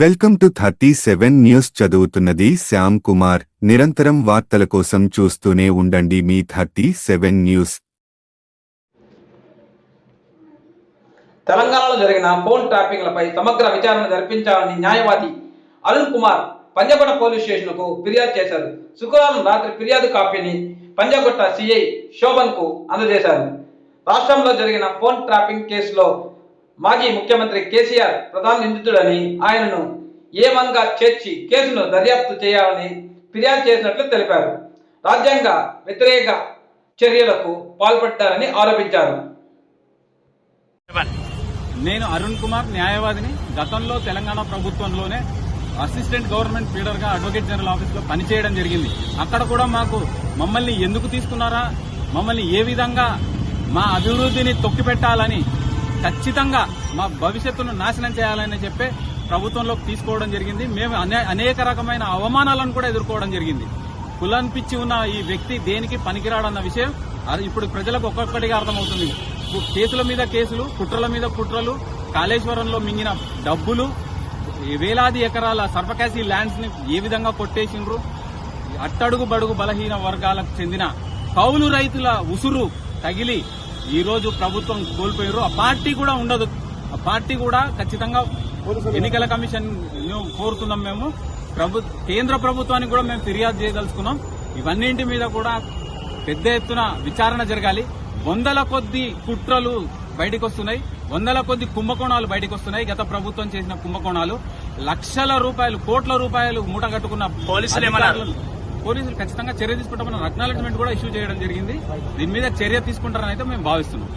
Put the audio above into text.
Welcome to thirty seven news చదువుతున్నది శ్యామ్ కుమార్. నిరంతరం వార్తల కోసం చూస్తూనే ఉండండి మీ థర్టీ సెవెన్ న్యూస్. తెలంగాణలో జరిగిన ఫోన్ ట్యాపింగ్లపై సమగ్ర విచారణ జరిపించాలని న్యాయవాది అరుణ్ కుమార్ పంజగొట్ట పోలీస్ స్టేషన్కు ఫిర్యాదు చేశారు. శుక్రవారం రాత్రి ఫిర్యాదు కాపీని పంజగొట్ట సిఐ శోభన్కు అందజేశారు. రాష్ట్రంలో జరిగిన ఫోన్ ట్రాపింగ్ కేసులో మాజీ ముఖ్యమంత్రి కేసీఆర్ ప్రధాన నిందితుడని ఆయనను ఏమంగా చేర్చి కేసును దర్యాప్తు చేయాలని ఫిర్యాదు చేసినట్లు తెలిపారు. రాజ్యాంగ వ్యతిరేక చర్యలకు పాల్పడ్డారని ఆరోపించారు. నేను అరుణ్ కుమార్ న్యాయవాదిని. గతంలో తెలంగాణ ప్రభుత్వంలోనే అసిస్టెంట్ గవర్నమెంట్ ఫీడర్గా అడ్వకేట్ జనరల్ ఆఫీస్లో పనిచేయడం జరిగింది. అక్కడ కూడా మాకు మమ్మల్ని ఎందుకు తీసుకున్నారా? మమ్మల్ని ఏ విధంగా మా అభివృద్ధిని తొక్కిపెట్టాలని ఖచ్చితంగా మా భవిష్యత్తును నాశనం చేయాలని చెప్పే ప్రభుత్వంలోకి తీసుకోవడం జరిగింది. మేము అనే- అనేక రకమైన అవమానాలను కూడా ఎదుర్కోవడం జరిగింది. కులనిపించి పిచ్చి ఉన్న ఈ వ్యక్తి దేనికి పనికిరాడన్న విషయం అది ఇప్పుడు ప్రజలకు ఒక్కొక్కటిగా అర్థమవుతుంది. కేసుల మీద కేసులు కుట్రల మీద కుట్రలు కాళేశ్వరంలో మింగిన డబ్బులు వేలాది ఎకరాల సర్వకాసి ల్యాండ్స్ని ఏ విధంగా కొట్టేసిండ్రు? అట్టడుగు బడుగు బలహీన వర్గాలకు చెందిన కౌలు రైతుల ఉసురు తగిలి ఈ రోజు ప్రభుత్వం కోల్పోయారు ఆ పార్టీ కూడా ఉండదు. ఆ పార్టీ కూడా ఖచ్చితంగా ఎన్నికల కమిషన్ కోరుతున్నాం మేము. ప్రభు కేంద్ర ప్రభుత్వానికి కూడా మేము ఫిర్యాదు చేయదలుచుకున్నాం. ఇవన్నింటి మీద కూడా పెద్ద ఎత్తున విచారణ జరగాలి. వందల కొద్ది కుట్రలు బయటకు వస్తున్నాయి వందల కొద్ది కుంభకోణాలు బయటకు వస్తున్నాయి గత ప్రభుత్వం చేసిన కుంభకోణాలు. లక్షల రూపాయలు కోట్ల రూపాయలు మూట కట్టుకున్న పోలీసులు పోలీసులు ఖచ్చితంగా చర్య తీసుకుంటామన్న అక్నాలెడ్జ్మెంట్ కూడా ఇష్యూ చేయడం జరిగింది. దీని మీద చర్య తీసుకుంటారని అయితే మేము భావిస్తున్నాం.